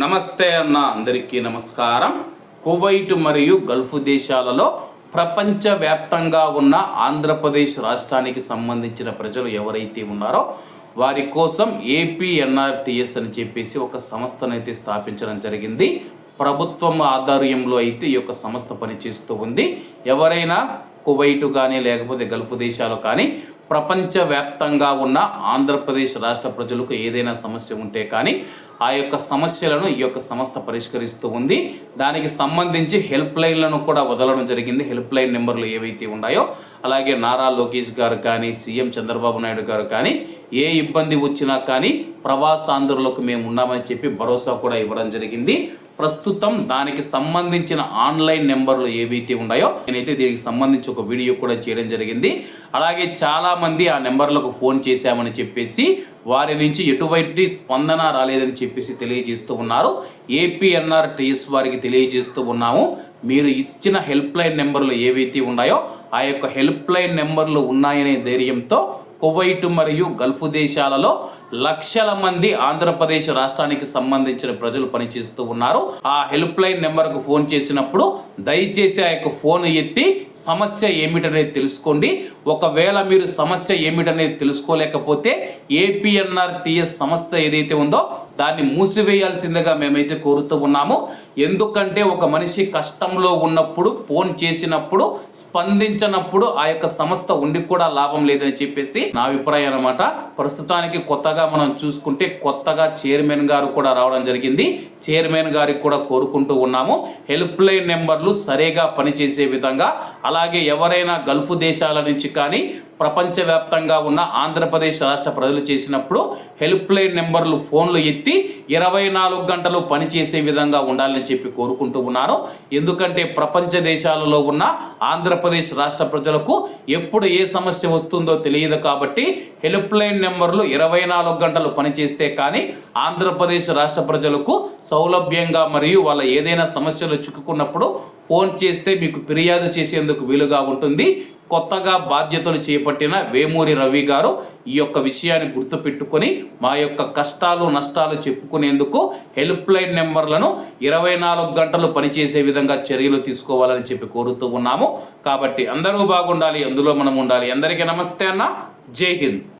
నమస్తే అన్న అందరికీ నమస్కారం. కువైట్ మరియు గల్ఫ్ దేశాలలో ప్రపంచవ్యాప్తంగా ఉన్న ఆంధ్రప్రదేశ్ రాష్ట్రానికి సంబంధించిన ప్రజలు ఎవరైతే ఉన్నారో వారి కోసం ఏపీఎన్ఆర్టీఎస్ అని చెప్పేసి ఒక సంస్థను అయితే స్థాపించడం జరిగింది. ప్రభుత్వం ఆధ్వర్యంలో అయితే ఈ యొక్క సంస్థ పనిచేస్తూ ఉంది. ఎవరైనా కువైటు కానీ లేకపోతే గల్ఫ్ దేశాలు కానీ ప్రపంచవ్యాప్తంగా ఉన్న ఆంధ్రప్రదేశ్ రాష్ట్ర ప్రజలకు ఏదైనా సమస్య ఉంటే కానీ ఆ యొక్క సమస్యలను ఈ యొక్క సంస్థ పరిష్కరిస్తూ ఉంది. దానికి సంబంధించి హెల్ప్ లైన్లను కూడా వదలడం జరిగింది. హెల్ప్ లైన్ నెంబర్లు ఏవైతే ఉన్నాయో అలాగే నారా లోకేష్ గారు కానీ సీఎం చంద్రబాబు నాయుడు గారు కానీ ఏ ఇబ్బంది వచ్చినా కానీ ప్రవాసాంధ్రులకు మేము ఉన్నామని చెప్పి భరోసా కూడా ఇవ్వడం జరిగింది. ప్రస్తుతం దానికి సంబంధించిన ఆన్లైన్ నెంబర్లు ఏవైతే ఉన్నాయో నేనైతే దీనికి సంబంధించి ఒక వీడియో కూడా చేయడం జరిగింది. అలాగే చాలామంది ఆ నెంబర్లకు ఫోన్ చేశామని చెప్పేసి వారి నుంచి ఎటువంటి స్పందన రాలేదని చెప్పేసి తెలియజేస్తూ ఉన్నారు. ఏపీఎన్ఆర్ టీఎస్ వారికి తెలియజేస్తూ ఉన్నాము. మీరు ఇచ్చిన హెల్ప్ లైన్ నెంబర్లు ఏవైతే ఉన్నాయో ఆ యొక్క హెల్ప్ లైన్ నెంబర్లు ఉన్నాయనే ధైర్యంతో కువైట్ మరియు గల్ఫ్ దేశాలలో లక్షల మంది ఆంధ్రప్రదేశ్ రాష్ట్రానికి సంబంధించిన ప్రజలు పనిచేస్తూ ఉన్నారు. ఆ హెల్ప్ లైన్ నెంబర్కు ఫోన్ చేసినప్పుడు దయచేసి ఆ యొక్క ఫోన్ ఎత్తి సమస్య ఏమిటనేది తెలుసుకోండి. ఒకవేళ మీరు సమస్య ఏమిటనేది తెలుసుకోలేకపోతే ఏపీఎన్ఆర్టీఎస్ సంస్థ ఏదైతే ఉందో దాన్ని మూసివేయాల్సిందిగా మేమైతే కోరుతూ ఉన్నాము. ఎందుకంటే ఒక మనిషి కష్టంలో ఉన్నప్పుడు ఫోన్ చేసినప్పుడు స్పందించినప్పుడు ఆ యొక్క సంస్థ ఉండి కూడా లాభం లేదని చెప్పేసి నా అభిప్రాయం అనమాట ప్రస్తుతానికి కొత్తగా మనం చూసుకుంటే కొత్తగా చైర్మన్ గారు కూడా రావడం జరిగింది. చైర్మన్ గారికి కూడా కోరుకుంటూ ఉన్నాము. హెల్ప్ లైన్ నెంబర్లు సరిగా పనిచేసే విధంగా అలాగే ఎవరైనా గల్ఫ్ దేశాల నుంచి కానీ ప్రపంచవ్యాప్తంగా ఉన్న ఆంధ్రప్రదేశ్ రాష్ట్ర ప్రజలు చేసినప్పుడు హెల్ప్ లైన్ నెంబర్లు ఫోన్లు ఎత్తి ఇరవై నాలుగు గంటలు పనిచేసే విధంగా ఉండాలని చెప్పి కోరుకుంటూ ఉన్నాను ఎందుకంటే ప్రపంచ దేశాలలో ఉన్న ఆంధ్రప్రదేశ్ రాష్ట్ర ప్రజలకు ఎప్పుడు ఏ సమస్య వస్తుందో తెలియదు కాబట్టి కాబట్టి హెల్ప్ లైన్ నెంబర్లు ఇరవై నాలుగు గంటలు పనిచేస్తే కానీ ఆంధ్రప్రదేశ్ రాష్ట్ర ప్రజలకు సౌలభ్యంగా మరియు వాళ్ళ ఏదైనా సమస్యలు చిక్కుకున్నప్పుడు ఫోన్ చేస్తే మీకు ఫిర్యాదు చేసేందుకు వీలుగా ఉంటుంది. కొత్తగా బాధ్యతలు చేపట్టిన వేమూరి రవి గారు ఈ యొక్క విషయాన్ని గుర్తుపెట్టుకొని మా యొక్క కష్టాలు నష్టాలు చెప్పుకునేందుకు హెల్ప్ లైన్ నెంబర్లను ఇరవై నాలుగు గంటలు పనిచేసే విధంగా చర్యలు తీసుకోవాలని చెప్పి కోరుతూ ఉన్నాము. కాబట్టి అందరూ బాగుండాలి అందులో మనం ఉండాలి. అందరికీ నమస్తే అన్న. జై హింద్.